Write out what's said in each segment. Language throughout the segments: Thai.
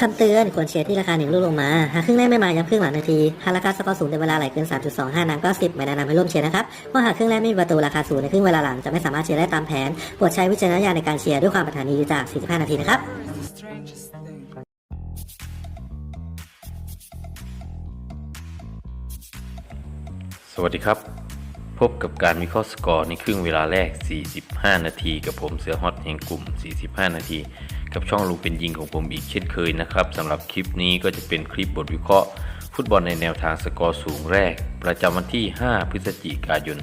คำเตือนควรเชียร์ที่ราคาหนึ่งลูกลงมา หากครึ่งแรกไม่มาย้ำครึ่งหลังนาที หากราคาสกอร์สูงในเวลาไหลเกิน 3.25 นางก็ 10 ไม่แนะนำให้ร่วมเชียร์นะครับเพราะหากครึ่งแรกไม่มีประตูราคาสูงในครึ่งเวลาหลังจะไม่สามารถเชียร์ได้ตามแผนโปรดใช้วิจารณญาณในการเชียร์ด้วยความปรารถนาดีจาก 45 นาทีนะครับสวัสดีครับ พบกับการวิเคราะห์สกอร์ในครึ่งเวลาแรก 45 นาที กับผมเสือฮอตแห่งกลุ่ม 45 นาที กับช่องลุงเป็นยิงของผมอีกเช่นเคยนะครับสำหรับคลิปนี้ก็จะเป็นคลิปบทวิเคราะห์ ฟุตบอลในแนวทางสกอร์สูงแรก ประจำวันที่ 5 พฤศจิกายน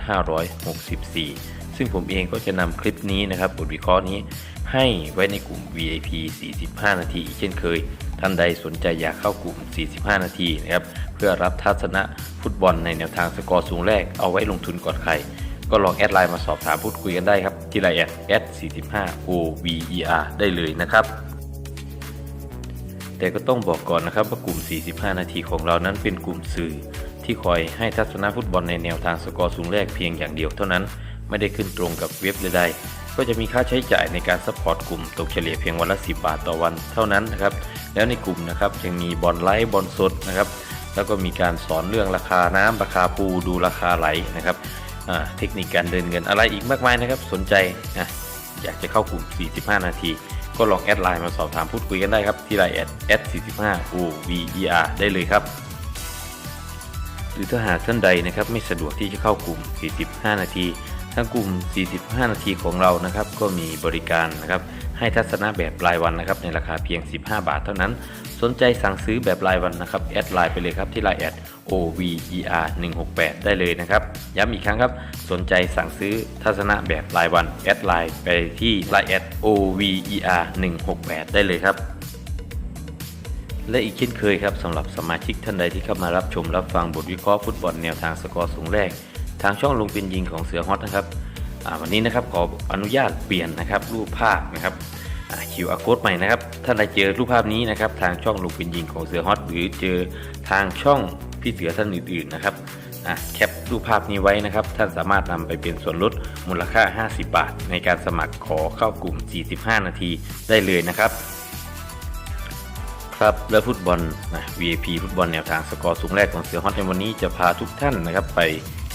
2564 ซึ่งผมเองก็จะนำคลิปนี้นะครับบทวิเคราะห์นี้ให้ไว้ในกลุ่ม VIP 45 นาทีอีกเช่นเคย ท่านใดสนใจอยากเข้ากลุ่ม 45 นาทีนะครับเพื่อรับทัศนะฟุตบอลในแนวทางสกอร์สูงแรกเอาไว้ลงทุนก่อนใคร ก็ลองแอดไลน์มาสอบถามพูดคุยกันได้ครับ ที่ไลน์แอดแอด45 OVER ได้เลยนะครับ แต่ก็ต้องบอกก่อนนะครับว่ากลุ่ม 45 นาทีของเรานั้นเป็นกลุ่มสื่อ ที่คอยให้ทัศนะฟุตบอลในแนวทางสกอร์สูงแรกเพียงอย่างเดียวเท่านั้น ไม่ได้ขึ้นตรงกับเว็บใดๆก็จะมีค่าใช้จ่ายในการซัพพอร์ตกลุ่มตกเฉลี่ยเพียงวันละ 10 บาทต่อวันเท่านั้นนะครับแล้วในกลุ่มนะครับยังมีบอลไลฟ์บอลสดนะครับแล้วก็มีการสอนเรื่องราคาน้ำราคาปูดูราคาไหลนะครับ เทคนิคการเดินเงินอะไรอีกมากมายนะครับ สนใจนะอยากจะเข้ากลุ่ม 45 นาที ก็ลองแอดไลน์มาสอบถามพูดคุยกันได้ครับ ที่ไลน์แอดแอด45 OVER ได้เลยครับ หรือถ้าหากท่านใดนะครับไม่สะดวกที่จะเข้ากลุ่ม 45 นาทีทั้งกลุ่ม 45 นาทีของเรานะครับ ก็มีบริการนะครับ ให้ทัศนะแบบรายวันนะครับในราคาเพียง 15 บาทเท่านั้น สนใจสั่งซื้อแบบรายวันนะครับแอดไลน์ไปเลยครับที่ไลน์แอด OVER 168ได้เลยนะครับ ย้ำอีกครั้งครับ สนใจสั่งซื้อทัศนะแบบรายวันแอดไลน์ไปที่ไลน์แอด OVER 168ได้เลยครับและอีกเช่นเคยครับสำหรับสมาชิกท่านใดที่เข้ามารับชมรับฟังบทวิเคราะห์ฟุตบอลแนวทางสกอร์สูงแรก ทางช่องลงเป็นยิงของเสือฮอตนะครับ วันนี้นะครับขออนุญาตเปลี่ยนนะครับรูปภาพนะครับคิวอาร์โค้ดใหม่นะครับท่านใดเจอรูปภาพนี้นะครับทางช่องลงเป็นยิงของเสือฮอตหรือเจอทางช่องพี่เสือท่านอื่นๆนะครับอะแคปรูปภาพนี้ไว้นะครับ ท่านสามารถนำไปเป็นส่วนลดมูลค่า 50 บาท ในการสมัครขอเข้ากลุ่ม 45 นาทีได้เลยนะครับ ครับและฟุตบอลนะ VIP ฟุตบอลแนวทางสกอร์สูงแรกของเสือฮอตในวันนี้จะพาทุกท่านนะครับไป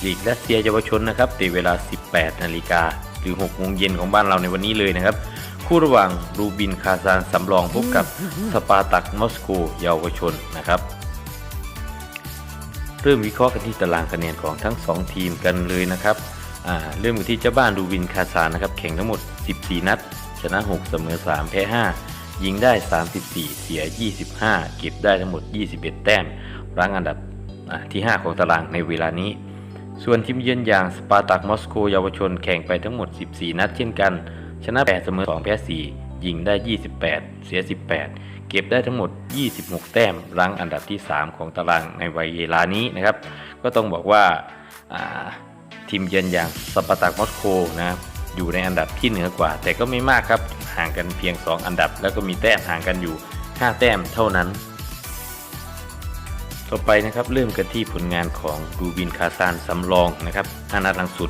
ลีกรัสเซียเยาวชนนะครับในเวลา 18 นาฬิกาหรือ6โมงเย็นของบ้านเราในวันนี้เลยนะครับ คู่ระหว่างรูบินคาซานสำรองพบกับสปาตักมอสโกเยาวชนนะครับ เริ่มวิเคราะห์กันที่ตารางคะแนนของทั้ง 2 ทีมกันเลยนะครับเริ่มกันที่เจ้าบ้านรูบินคาซานนะครับแข่งทั้งหมด 14 นัด ชนะ 6 เสมอ 3 แพ้ 5 ยิงได้ 34 เสีย 25 เก็บได้ทั้งหมด 21 แต้มรั้งอันดับที่ 5 ของตารางในเวลานี้ ส่วนทีมเยือนอย่างสปาร์ตักมอสโกเยาวชนแข่งไปทั้งหมด 14 นัดเช่นกัน ชนะ 8 เสมอ 2 แพ้ 4 ยิงได้ 28 เสีย 18 เก็บได้ทั้งหมด 26 แต้มรั้งอันดับที่ 3 ของตารางในวัยเวลานี้นะครับ ก็ต้องบอกว่าาทีมเยือนอย่างสปาร์ตักมอสโกนะครับอยู่ในอันดับที่เหนือกว่า แต่ก็ไม่มากครับห่างกันเพียง 2 อันดับ แล้วก็มีแต้มห่างกันอยู่ 5 แต้มเท่านั้น ต่อไปนะครับเริ่มกันที่ผลงานของดูบินคาซานสำรองนะครับห้านัดหลังสุด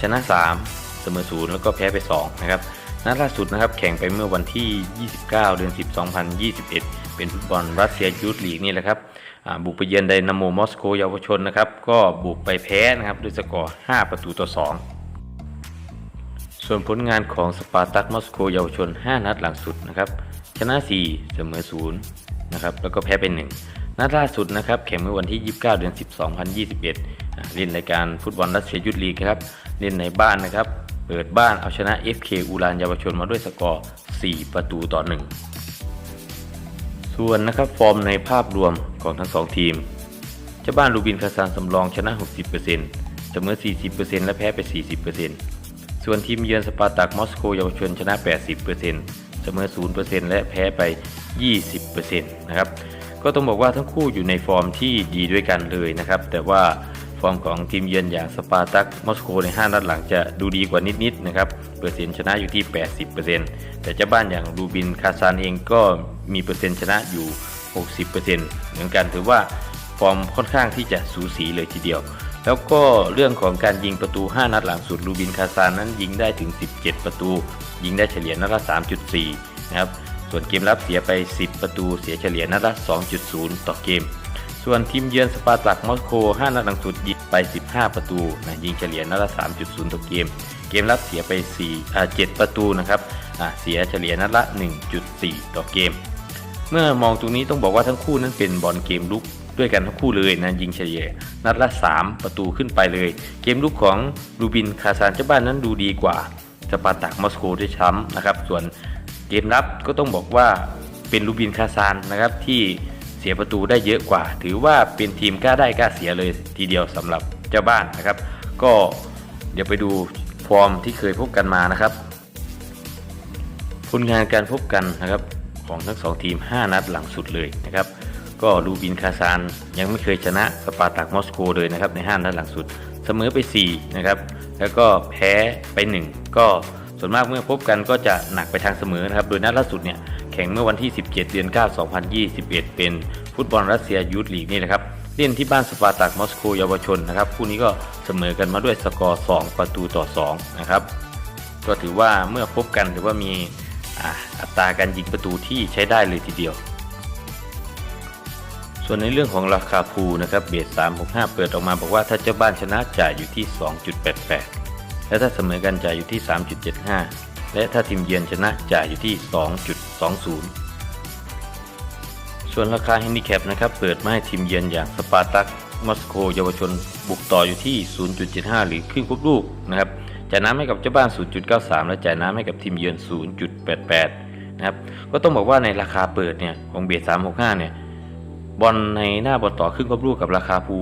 ชนะ 3 เสมอ0แล้วก็แพ้ไป 2 นะครับนัดล่าสุดนะครับแข่งไปเมื่อวันที่ 29 เดือน 10 2021 เป็นฟุตบอลรัสเซียยูทลีกนี่แหละครับบุกไปเยือนไดนาโมมอสโกเยาวชนนะครับก็บุกไปแพ้นะครับด้วยสกอร์ 5 ประตูต่อ 2 ส่วนผลงานของสปาร์ตักมอสโกเยาวชน 5 นัดหลังสุดนะครับชนะ 4 เสมอ0นะครับแล้วก็แพ้เป็น1 นัดล่าสุดนะครับแข่งเมื่อวันที่ 29 เดือน 10 2021อ่าเล่นรายการฟุตบอลรัสเซียยุทธลีกครับเล่นในบ้านนะครับ เปิดบ้านเอาชนะ FK อูรานเยาวชนมาด้วยสกอร์ 4 ประตูต่อ 1 ส่วนนะครับฟอร์มในภาพรวมของทั้ง 2 ทีมเจ้าบ้านลูบินคาซานสำรองชนะ 60%เสมอ 40%และแพ้ไป 40%ส่วนทีมเยือนสปาร์ตักมอสโกเยาวชนชนะ 80%เสมอ 0%และแพ้ไป 20%นะครับ ก็ต้องบอกว่าทั้งคู่อยู่ในฟอร์มที่ดีด้วยกันเลยนะครับ แต่ว่าฟอร์มของทีมเยือนอย่างสปาร์ตักมอสโกใน 5 นัดหลังจะดูดีกว่านิดๆนะครับ เปอร์เซ็นต์ชนะอยู่ที่ 80%แต่เจ้าบ้านอย่างลูบินคาซานเองก็มีเปอร์เซ็นต์ชนะอยู่ 60%เหมือนกันถือว่าฟอร์มค่อนข้างที่จะสูสีเลยทีเดียว แล้วก็เรื่องของการยิงประตู 5 นัดหลังสุดลูบินคาซานนั้นยิงได้ถึง 17 ประตู ยิงได้เฉลี่ยนัดละ 3.4 นะครับ ส่วนเกมรับเสียไป 10 ประตูเสียเฉลี่ยนัดละ 2.0 ต่อเกม ส่วนทีมเยือนสปาร์ตักมอสโก 5 นัดหลังสุดยิงไป 15 ประตูนะยิงเฉลี่ยนัดละ 3.0 ต่อเกม เกมรับเสียไป4อ่า7ประตูนะครับอ่าเสียเฉลี่ยนัดละ 1.4 ต่อเกม เมื่อมองตรงนี้ต้องบอกว่าทั้งคู่นั้นเป็นบอลเกมลุกด้วยกันทั้งคู่เลยนะยิงเฉลี่ยนัดละ 3 ประตูขึ้นไปเลย เกมลุกของลูบินคาซานเจ้าบ้านนั้นดูดีกว่าสปาร์ตักมอสโกด้วยช้ำนะครับ ส่วน เกมรับก็ต้องบอกว่าเป็นลูบินคาซานนะครับที่เสียประตูได้เยอะกว่า ถือว่าเป็นทีมกล้าได้กล้าเสียเลยทีเดียวสำหรับเจ้าบ้านนะครับ ก็เดี๋ยวไปดูฟอร์มที่เคยพบกันมานะครับผลงานการพบกันนะครับของทั้งสองทีม 5 นัดหลังสุดเลยนะครับ ก็ลูบินคาซานยังไม่เคยชนะสปาร์ตักมอสโกเลยนะครับใน 5 นัดหลังสุด เสมอไป 4 นะครับ แล้วก็แพ้ไป 1 ก็ ส่วนมากเมื่อพบกันก็จะหนักไปทางเสมอนะครับ โดยนัดล่าสุดเนี่ยแข่งเมื่อวันที่ 17 เดือน 9 2021 เป็นฟุตบอลรัสเซียยูทลีกนี่นะครับเล่นที่บ้านสปาร์ตักมอสโกเยาวชนนะครับคู่นี้ก็เสมอกันมาด้วยสกอร์ 2 ประตูต่อ 2 นะครับ ก็ถือว่าเมื่อพบกันถือว่ามีอัตราการยิงประตูที่ใช้ได้เลยทีเดียว ส่วนในเรื่องของราคาพูลนะครับเบส365 เปิดออกมาบอกว่าถ้าเจ้าบ้านชนะจ่ายอยู่ที่ 2.88 และถ้าเสมอกันจ่ายอยู่ที่ 3.75 และถ้าทีมเยือนชนะจ่ายอยู่ที่ 2.20 ส่วนราคาแฮนดิแคปนะครับเปิดมาให้ทีมเยือนอย่างสปาร์ตักมอสโกเยาวชน บุกต่ออยู่ที่ 0.75 หรือครึ่งครบลูกนะครับจ่ายน้ำให้กับเจ้าบ้าน 0.93 และจ่ายน้ำให้กับทีมเยือน 0.88 นะครับ ก็ต้องบอกว่าในราคาเปิดเนี่ยของเบส365 เนี่ยบอลในหน้าบอลต่อครึ่งครบลูกกับราคาภู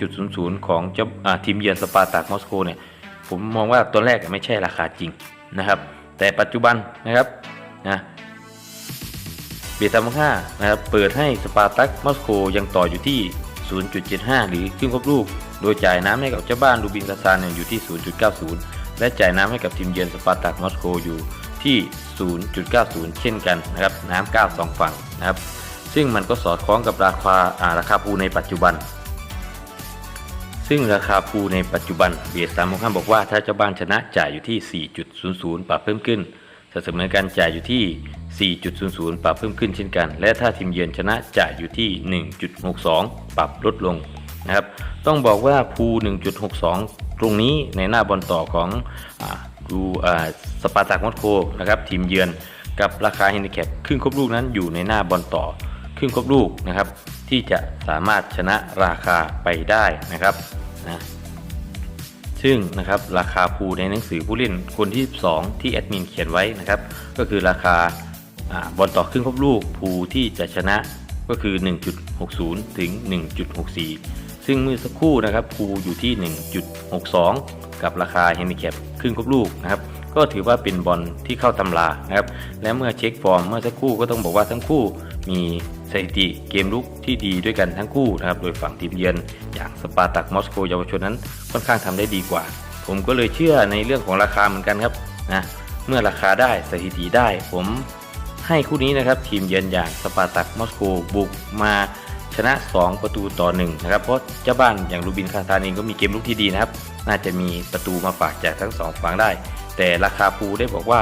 2.00 ของเจ้าอ่าทีมเยือนสปาร์ตักมอสโกเนี่ย ผมมองว่าตัวแรกไม่ใช่ราคาจริงนะครับ แต่ปัจจุบันนะครับนะเบสามห้านะครับเปิดให้สปาร์ตักมอสโกยังต่ออยู่ที่ 0.75 หรือครึ่งครบลูก โดยจ่ายน้ำให้กับเจ้าบ้านลูบินกาซานเนี่ยอยู่ที่ 0.90 และจ่ายน้ำให้กับทีมเยือนสปาร์ตักมอสโกอยู่ที่ 0.90 เช่นกันนะครับน้ำ9สองฝั่งนะครับ ซึ่งมันก็สอดคล้องกับราคาอ่าราคาภูในปัจจุบัน ซึ่งราคาภูในปัจจุบันเบียดสามข้ามบอกว่าถ้าเจ้าบ้านชนะจ่ายอยู่ที่ 4.00 ปรับเพิ่มขึ้นถ้าเสมอกันจ่ายอยู่ที่ 4.00 ปรับเพิ่มขึ้นเช่นกัน และถ้าทีมเยือนชนะจ่ายอยู่ที่ 1.62 ปรับลดลงนะครับ ต้องบอกว่าภู1.62 ตรงนี้ในหน้าบอลต่อของดูสปาร์ตักมอสโกนะครับทีมเยือนกับราคาแฮนดิแคปครึ่งครบลูกนั้นอยู่ในหน้าบอลต่อครึ่งครบลูกนะครับ ที่จะสามารถชนะราคาไปได้นะครับนะซึ่งนะครับราคาภูในหนังสือผู้เล่นคนที่ 12 ที่แอดมินเขียนไว้นะครับ ก็คือราคาอบอลต่อครึ่งครบลูกภูที่จะชนะก็คือ 1.60 ถึง 1.64 ซึ่งเมื่อสักครู่นะครับภูอยู่ที่ 1.62 กับราคาแฮนดิแคปครึ่งครบลูกนะครับ ก็ถือว่าเป็นบอลที่เข้าตำรานะครับ และเมื่อเช็คฟอร์มเมื่อสักครู่ก็ต้องบอกว่าทั้งคู่มี สถิติเกมลุกที่ดีด้วยกันทั้งคู่นะครับ โดยฝั่งทีมเยือนอย่างสปาร์ตักมอสโกเยาวชนนั้นค่อนข้างทำได้ดีกว่า ผมก็เลยเชื่อในเรื่องของราคาเหมือนกันครับนะเมื่อราคาได้สถิติได้ ผมให้คู่นี้นะครับทีมเยือนอย่างสปาร์ตักมอสโกบุกมาชนะ 2 ประตูต่อ1นะครับเพราะเจ้าบ้านอย่างลูบินคาซานเองก็มีเกมลุกที่ดีนะครับ น่าจะมีประตูมาฝากจากทั้งสองฝั่งได้ แต่ราคาภูได้บอกว่า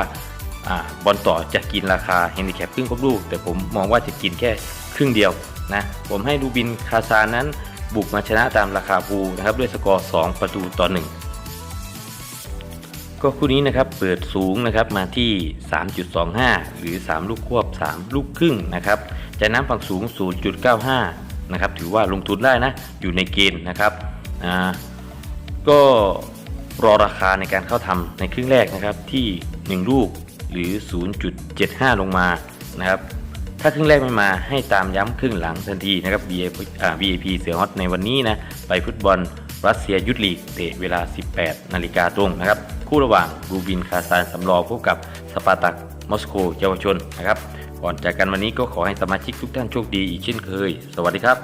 บอลต่อจะกินราคาแฮนดิแคปครึ่งครบลูก แต่ผมมองว่าจะกินแค่ครึ่งเดียวนะผมให้ลูบินคาซานนั้นบุกมาชนะตามราคาภูนะครับด้วยสกอร์ 2 ประตูต่อ 1 ก็คู่นี้นะครับเปิดสูงนะครับมาที่ 3.25 หรือ 3 ลูกควบ 3 ลูกครึ่งนะครับจ่ายน้ำฝั่งสูง 0.95 นะครับถือว่าลงทุนได้นะ อยู่ในเกณฑ์นะครับอ่าก็รอราคาในการเข้าทำในครึ่งแรกนะครับที่ 1 ลูก หรือ 0.75 ลงมานะครับถ้าครึ่งแรกไม่มาให้ตามย้ำครึ่งหลังทันทีนะครับ VIP อ่า VIP เสือฮอตในวันนี้นะไปฟุตบอลรัสเซียยุทธลีกเตะเวลา 18 นาฬิกาตรงนะครับ คู่ระหว่างรูบินคาซานสำรองพบกับสปาร์ตักมอสโกเยาวชนนะครับ ก่อนจากกันวันนี้ก็ขอให้สมาชิกทุกท่านโชคดีอีกเช่นเคย สวัสดีครับ